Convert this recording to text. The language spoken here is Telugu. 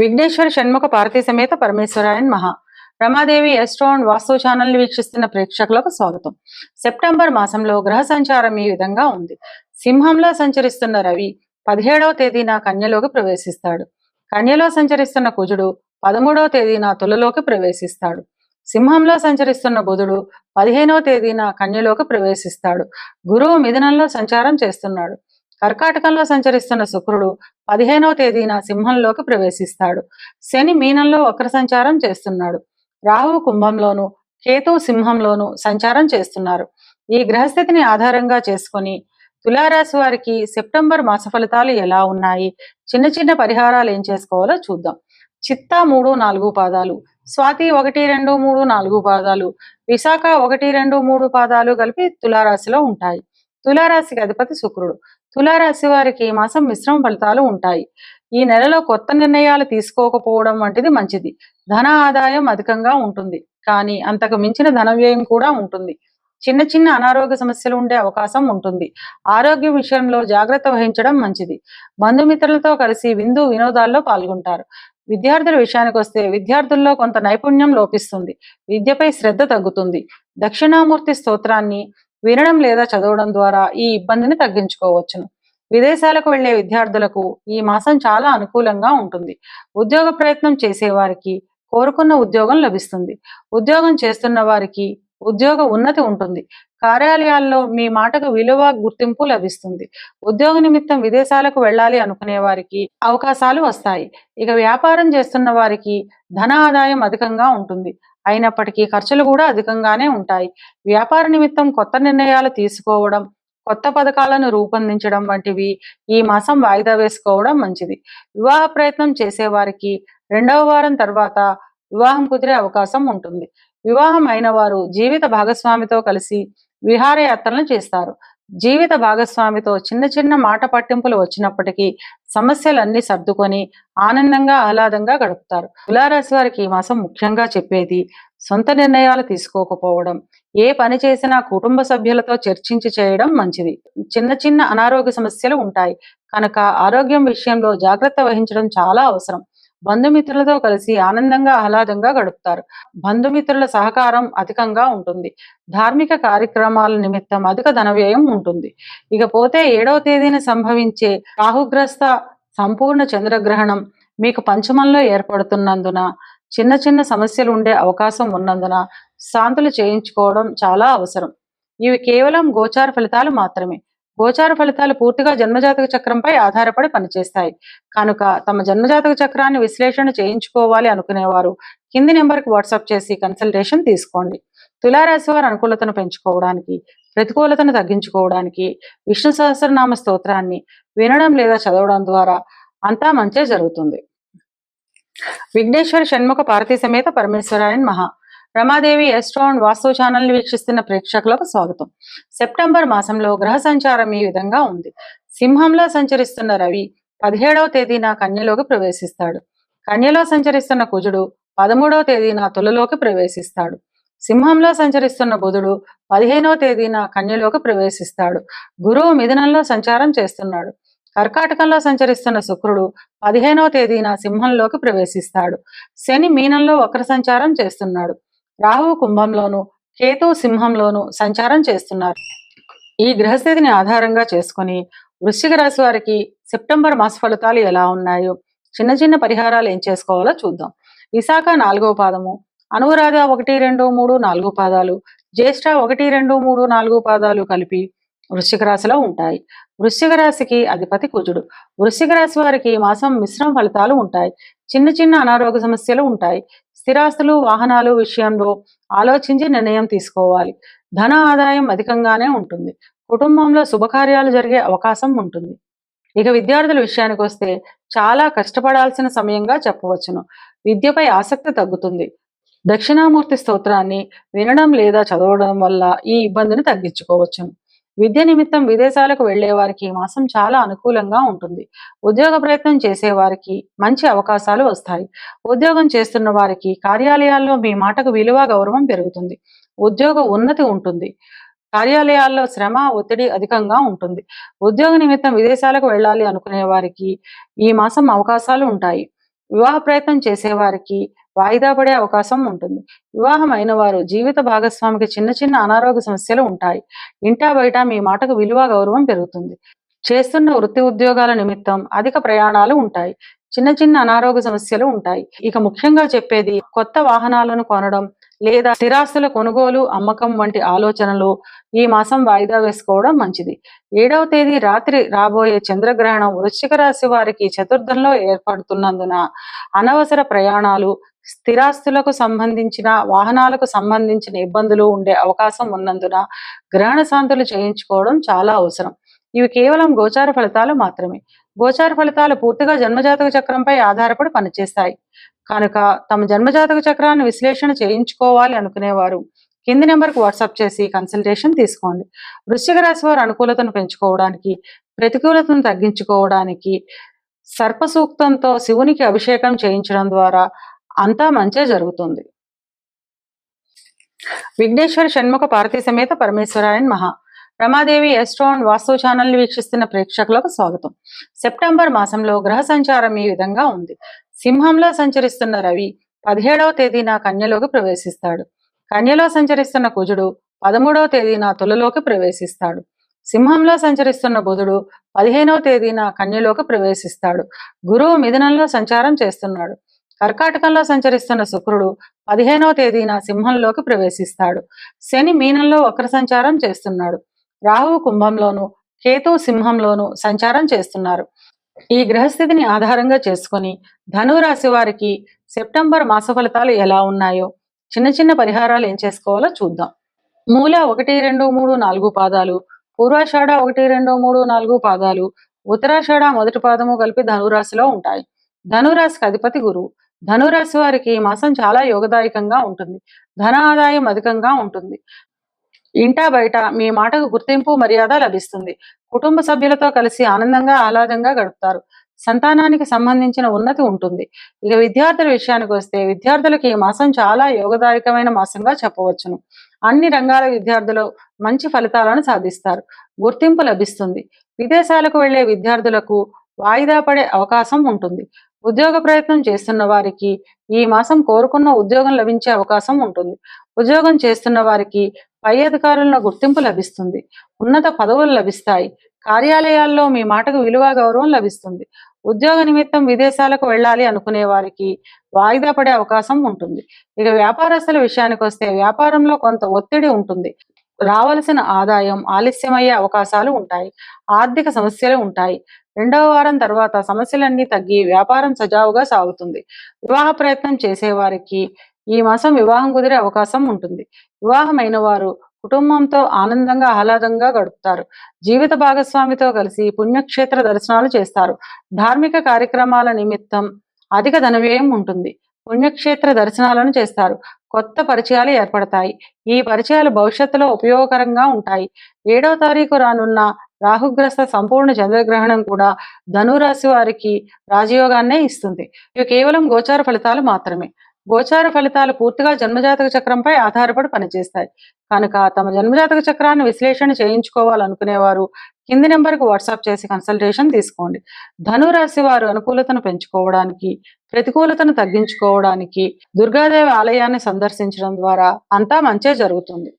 విఘ్నేశ్వర షణ్ముఖ పార్వతీ సమేత పరమేశ్వరాయన్ మహా. రమాదేవి ఎస్ట్రాన్ వాస్తు ఛానల్ వీక్షిస్తున్న ప్రేక్షకులకు స్వాగతం. సెప్టెంబర్ మాసంలో గ్రహ సంచారం ఈ విధంగా ఉంది. సింహంలో సంచరిస్తున్న రవి పదిహేడవ తేదీన కన్యలోకి ప్రవేశిస్తాడు. కన్యలో సంచరిస్తున్న కుజుడు పదమూడవ తేదీన తులలోకి ప్రవేశిస్తాడు. సింహంలో సంచరిస్తున్న బుధుడు పదిహేనవ తేదీన కన్యలోకి ప్రవేశిస్తాడు. గురువు మిథునంలో సంచారం చేస్తున్నాడు. కర్కాటకంలో సంచరిస్తున్న శుక్రుడు పదిహేనవ తేదీన సింహంలోకి ప్రవేశిస్తాడు. శని మీనంలో వక్ర సంచారం చేస్తున్నాడు. రాహువు కుంభంలోను కేతు సింహంలోను సంచారం చేస్తున్నారు. ఈ గ్రహస్థితిని ఆధారంగా చేసుకొని తులారాశి వారికి సెప్టెంబర్ మాస ఫలితాలు ఎలా ఉన్నాయి? చిన్న చిన్న పరిహారాలు ఏం చేసుకోవాలో చూద్దాం. చిత్తా మూడు నాలుగు పాదాలు స్వాతి ఒకటి రెండు మూడు నాలుగు పాదాలు విశాఖ ఒకటి రెండు మూడు పాదాలు కలిపి తులారాశిలో ఉంటాయి. తులారాశికి అధిపతి శుక్రుడు. తులారాశి వారికి ఈ మాసం మిశ్రమ ఫలితాలు ఉంటాయి. ఈ నెలలో కొత్త నిర్ణయాలు తీసుకోకపోవడం వంటిది మంచిది. ధన ఆదాయం అధికంగా ఉంటుంది. కానీ అంతకు మించిన ధన వ్యయం కూడా ఉంటుంది. చిన్న చిన్న అనారోగ్య సమస్యలు ఉండే అవకాశం ఉంటుంది. ఆరోగ్య విషయంలో జాగ్రత్త వహించడం మంచిది. బంధుమిత్రులతో కలిసి విందు వినోదాల్లో పాల్గొంటారు. విద్యార్థుల విషయానికి వస్తే విద్యార్థుల్లో కొంత నైపుణ్యం లోపిస్తుంది. విద్యపై శ్రద్ధ తగ్గుతుంది. దక్షిణామూర్తి స్తోత్రాన్ని వినడం లేదా చదవడం ద్వారా ఈ ఇబ్బందిని తగ్గించుకోవచ్చును. విదేశాలకు వెళ్ళే విద్యార్థులకు ఈ మాసం చాలా అనుకూలంగా ఉంటుంది. ఉద్యోగ ప్రయత్నం చేసేవారికి కోరుకున్న ఉద్యోగం లభిస్తుంది. ఉద్యోగం చేస్తున్న వారికి ఉద్యోగ ఉన్నతి ఉంటుంది. కార్యాలయాల్లో మీ మాటకు విలువ గుర్తింపు లభిస్తుంది. ఉద్యోగ నిమిత్తం విదేశాలకు వెళ్ళాలి అనుకునే వారికి అవకాశాలు వస్తాయి. ఇక వ్యాపారం చేస్తున్న వారికి ధన ఆదాయం అధికంగా ఉంటుంది. అయినప్పటికీ ఖర్చులు కూడా అధికంగానే ఉంటాయి. వ్యాపార నిమిత్తం కొత్త నిర్ణయాలు తీసుకోవడం కొత్త పథకాలను రూపొందించడం వంటివి ఈ మాసం వాయిదా వేసుకోవడం మంచిది. వివాహ ప్రయత్నం చేసేవారికి రెండవ వారం తర్వాత వివాహం కుదిరే అవకాశం ఉంటుంది. వివాహం అయిన వారు జీవిత భాగస్వామితో కలిసి విహారయాత్రలను చేస్తారు. జీవిత భాగస్వామితో చిన్న చిన్న మాట పట్టింపులు వచ్చినప్పటికీ సమస్యలన్నీ సర్దుకొని ఆనందంగా ఆహ్లాదంగా గడుపుతారు. తులారాశి వారికి ఈ మాసం ముఖ్యంగా చెప్పేది సొంత నిర్ణయాలు తీసుకోకపోవడం ఏ పని చేసినా కుటుంబ సభ్యులతో చర్చించి చేయడం మంచిది. చిన్న చిన్న అనారోగ్య సమస్యలు ఉంటాయి. కనుక ఆరోగ్యం విషయంలో జాగ్రత్త వహించడం చాలా అవసరం. బంధుమిత్రులతో కలిసి ఆనందంగా ఆహ్లాదంగా గడుపుతారు. బంధుమిత్రుల సహకారం అధికంగా ఉంటుంది. ధార్మిక కార్యక్రమాల నిమిత్తం అధిక ధన వ్యయం ఉంటుంది. ఇకపోతే ఏడవ తేదీన సంభవించే రాహుగ్రస్త సంపూర్ణ చంద్రగ్రహణం మీకు పంచమంలో ఏర్పడుతున్నందున చిన్న చిన్న సమస్యలు ఉండే అవకాశం ఉన్నందున శాంతులు చేయించుకోవడం చాలా అవసరం. ఇవి కేవలం గోచార ఫలితాలు మాత్రమే. గోచార ఫలితాలు పూర్తిగా జన్మజాతక చక్రంపై ఆధారపడి పనిచేస్తాయి. కనుక తమ జన్మజాతక చక్రాన్ని విశ్లేషణ చేయించుకోవాలి అనుకునేవారు కింది నెంబర్కి వాట్సాప్ చేసి కన్సల్టేషన్ తీసుకోండి. తులారాశి వారి అనుకూలతను పెంచుకోవడానికి ప్రతికూలతను తగ్గించుకోవడానికి విష్ణు సహస్రనామ స్తోత్రాన్ని వినడం లేదా చదవడం ద్వారా అంతా మంచే జరుగుతుంది. విఘ్నేశ్వర షణ్ముఖ పార్వతీ సమేత పరమేశ్వరాయన్ మహా. రమాదేవి ఎస్ట్రాన్ వాస్తు ఛానల్ని వీక్షిస్తున్న ప్రేక్షకులకు స్వాగతం. సెప్టెంబర్ మాసంలో గ్రహ సంచారం ఈ విధంగా ఉంది. సింహంలో సంచరిస్తున్న రవి పదిహేడవ తేదీన కన్యలోకి ప్రవేశిస్తాడు. కన్యలో సంచరిస్తున్న కుజుడు పదమూడవ తేదీన తులలోకి ప్రవేశిస్తాడు. సింహంలో సంచరిస్తున్న బుధుడు పదిహేనవ తేదీన కన్యలోకి ప్రవేశిస్తాడు. గురువు మిథునంలో సంచారం చేస్తున్నాడు. కర్కాటకంలో సంచరిస్తున్న శుక్రుడు పదిహేనవ తేదీన సింహంలోకి ప్రవేశిస్తాడు. శని మీనంలో వక్ర సంచారం చేస్తున్నాడు. రాహువు కుంభంలోను కేతు సింహంలోను సంచారం చేస్తున్నారు. ఈ గ్రహస్థితిని ఆధారంగా చేసుకుని వృశ్చిక రాశి వారికి సెప్టెంబర్ మాస ఫలితాలు ఎలా ఉన్నాయో చిన్న చిన్న పరిహారాలు ఏం చేసుకోవాలో చూద్దాం. విశాఖ నాలుగో పాదము అనురాధ ఒకటి రెండు మూడు నాలుగు పాదాలు జ్యేష్ఠ ఒకటి రెండు మూడు నాలుగు పాదాలు కలిపి వృశ్చిక రాశిలో ఉంటాయి. వృశ్చిక రాశికి అధిపతి కుజుడు. వృశ్చిక రాశి వారికి ఈ మాసం మిశ్రమ ఫలితాలు ఉంటాయి. చిన్న చిన్న అనారోగ్య సమస్యలు ఉంటాయి. స్థిరాస్తులు వాహనాలు విషయంలో ఆలోచించి నిర్ణయం తీసుకోవాలి. ధన ఆదాయం అధికంగానే ఉంటుంది. కుటుంబంలో శుభకార్యాలు జరిగే అవకాశం ఉంటుంది. ఇక విద్యార్థుల విషయానికి వస్తే చాలా కష్టపడాల్సిన సమయంగా చెప్పవచ్చును. విద్యపై ఆసక్తి తగ్గుతుంది. దక్షిణామూర్తి స్తోత్రాన్ని వినడం లేదా చదవడం వల్ల ఈ ఇబ్బందిని తగ్గించుకోవచ్చును. విద్య నిమిత్తం విదేశాలకు వెళ్ళే వారికి ఈ మాసం చాలా అనుకూలంగా ఉంటుంది. ఉద్యోగ ప్రయత్నం చేసే వారికి మంచి అవకాశాలు వస్తాయి. ఉద్యోగం చేస్తున్న వారికి కార్యాలయాల్లో మీ మాటకు విలువ గౌరవం పెరుగుతుంది. ఉద్యోగ ఉన్నతి ఉంటుంది. కార్యాలయాల్లో శ్రమ ఒత్తిడి అధికంగా ఉంటుంది. ఉద్యోగ నిమిత్తం విదేశాలకు వెళ్ళాలి అనుకునే వారికి ఈ మాసం అవకాశాలు ఉంటాయి. వివాహ ప్రయత్నం చేసేవారికి వాయిదా పడే అవకాశం ఉంటుంది. వివాహం అయిన వారు జీవిత భాగస్వామికి చిన్న చిన్న అనారోగ్య సమస్యలు ఉంటాయి. ఇంటా బయట మీ మాటకు విలువ గౌరవం పెరుగుతుంది. చేస్తున్న వృత్తి ఉద్యోగాల నిమిత్తం అధిక ప్రయాణాలు ఉంటాయి. చిన్న చిన్న అనారోగ్య సమస్యలు ఉంటాయి. ఇక ముఖ్యంగా చెప్పేది కొత్త వాహనాలను కొనడం లేదా స్థిరాస్తుల కొనుగోలు అమ్మకం వంటి ఆలోచనలు ఈ మాసం వాయిదా వేసుకోవడం మంచిది. ఏడవ తేదీ రాత్రి రాబోయే చంద్రగ్రహణం వృశ్చిక రాశి వారికి చతుర్థంలో ఏర్పడుతున్నందున అనవసర ప్రయాణాలు స్థిరాస్తులకు సంబంధించిన వాహనాలకు సంబంధించిన ఇబ్బందులు ఉండే అవకాశం ఉన్నందున గ్రహణ శాంతులు చేయించుకోవడం చాలా అవసరం. ఇవి కేవలం గోచార ఫలితాలు మాత్రమే. గోచార ఫలితాలు పూర్తిగా జన్మజాతక చక్రంపై ఆధారపడి పనిచేస్తాయి. కనుక తమ జన్మజాతక చక్రాన్ని విశ్లేషణ చేయించుకోవాలి అనుకునేవారు కింది నెంబర్కి వాట్సాప్ చేసి కన్సల్టేషన్ తీసుకోండి. వృశ్చిక రాశి వారు అనుకూలతను పెంచుకోవడానికి ప్రతికూలతను తగ్గించుకోవడానికి సర్ప సూక్తంతో శివునికి అభిషేకం చేయించడం ద్వారా అంతా మంచే జరుగుతుంది. విఘ్నేశ్వర షణ్ముఖ పార్వతీ సమేత పరమేశ్వరాయన్ మహా. రమాదేవి ఎస్ట్రాన్ వాస్తు ఛానల్ వీక్షిస్తున్న ప్రేక్షకులకు స్వాగతం. సెప్టెంబర్ మాసంలో గ్రహ సంచారం ఈ విధంగా ఉంది. సింహంలో సంచరిస్తున్న రవి పదిహేడవ తేదీన కన్యలోకి ప్రవేశిస్తాడు. కన్యలో సంచరిస్తున్న కుజుడు పదమూడవ తేదీన తులలోకి ప్రవేశిస్తాడు. సింహంలో సంచరిస్తున్న బుధుడు పదిహేనవ తేదీన కన్యలోకి ప్రవేశిస్తాడు. గురువు మిథునంలో సంచారం చేస్తున్నాడు. కర్కాటకంలో సంచరిస్తున్న శుక్రుడు పదిహేనవ తేదీన సింహంలోకి ప్రవేశిస్తాడు. శని మీనంలో వక్ర సంచారం చేస్తున్నాడు. రాహువు కుంభంలోను కేతు సింహంలోను సంచారం చేస్తున్నారు. ఈ గ్రహస్థితిని ఆధారంగా చేసుకొని ధనురాశి వారికి సెప్టెంబర్ మాస ఫలితాలు ఎలా ఉన్నాయో చిన్న చిన్న పరిహారాలు ఏం చేసుకోవాలో చూద్దాం. మూల ఒకటి రెండు మూడు నాలుగు పాదాలు పూర్వాషాఢ ఒకటి రెండు మూడు నాలుగు పాదాలు ఉత్తరాషాఢ మొదటి పాదము కలిపి ధనురాశిలో ఉంటాయి. ధనురాశికి అధిపతి గురువు. ధనురాశి వారికి ఈ మాసం చాలా యోగదాయకంగా ఉంటుంది. ధన ఆదాయం అధికంగా ఉంటుంది. ఇంటా బయట మీ మాటకు గుర్తింపు మర్యాద లభిస్తుంది. కుటుంబ సభ్యులతో కలిసి ఆనందంగా ఆహ్లాదంగా గడుపుతారు. సంతానానికి సంబంధించిన ఉన్నతి ఉంటుంది. ఇక విద్యార్థుల విషయానికి వస్తే విద్యార్థులకు ఈ మాసం చాలా యోగదాయకమైన మాసంగా చెప్పవచ్చును. అన్ని రంగాల విద్యార్థులు మంచి ఫలితాలను సాధిస్తారు. గుర్తింపు లభిస్తుంది. విదేశాలకు వెళ్ళే విద్యార్థులకు వాయిదా పడే అవకాశం ఉంటుంది. ఉద్యోగ ప్రయత్నం చేస్తున్న వారికి ఈ మాసం కోరుకున్న ఉద్యోగం లభించే అవకాశం ఉంటుంది. ఉద్యోగం చేస్తున్న వారికి పై అధికారులను గుర్తింపు లభిస్తుంది. ఉన్నత పదవులు లభిస్తాయి. కార్యాలయాల్లో మీ మాటకు విలువ గౌరవం లభిస్తుంది. ఉద్యోగ నిమిత్తం విదేశాలకు వెళ్ళాలి అనుకునే వారికి వాయిదా పడే అవకాశం ఉంటుంది. ఇక వ్యాపారస్తుల విషయానికి వస్తే వ్యాపారంలో కొంత ఒత్తిడి ఉంటుంది. రావలసిన ఆదాయం ఆలస్యమయ్యే అవకాశాలు ఉంటాయి. ఆర్థిక సమస్యలు ఉంటాయి. రెండవ వారం తర్వాత సమస్యలన్నీ తగ్గి వ్యాపారం సజావుగా సాగుతుంది. వివాహ ప్రయత్నం చేసేవారికి ఈ మాసం వివాహం కుదిరే అవకాశం ఉంటుంది. వివాహమైన వారు కుటుంబంతో ఆనందంగా ఆహ్లాదంగా గడుపుతారు. జీవిత భాగస్వామితో కలిసి పుణ్యక్షేత్ర దర్శనాలు చేస్తారు. ధార్మిక కార్యక్రమాల నిమిత్తం అధిక ధనవ్యయం ఉంటుంది. పుణ్యక్షేత్ర దర్శనాలను చేస్తారు. కొత్త పరిచయాలు ఏర్పడతాయి. ఈ పరిచయాలు భవిష్యత్తులో ఉపయోగకరంగా ఉంటాయి. ఏడవ తారీఖు రానున్న రాహుగ్రస్త సంపూర్ణ చంద్రగ్రహణం కూడా ధనురాశి వారికి రాజయోగాన్నే ఇస్తుంది. ఇవి కేవలం గోచార ఫలితాలు మాత్రమే. గోచార ఫలితాలు పూర్తిగా జన్మజాతక చక్రంపై ఆధారపడి పనిచేస్తాయి. కనుక తమ జన్మజాతక చక్రాన్ని విశ్లేషణ చేయించుకోవాలనుకునేవారు కింది నెంబర్కు వాట్సాప్ చేసి కన్సల్టేషన్ తీసుకోండి. ధనురాశి వారు అనుకూలతను పెంచుకోవడానికి ప్రతికూలతను తగ్గించుకోవడానికి దుర్గాదేవి ఆలయాన్ని సందర్శించడం ద్వారా అంతా మంచే జరుగుతుంది.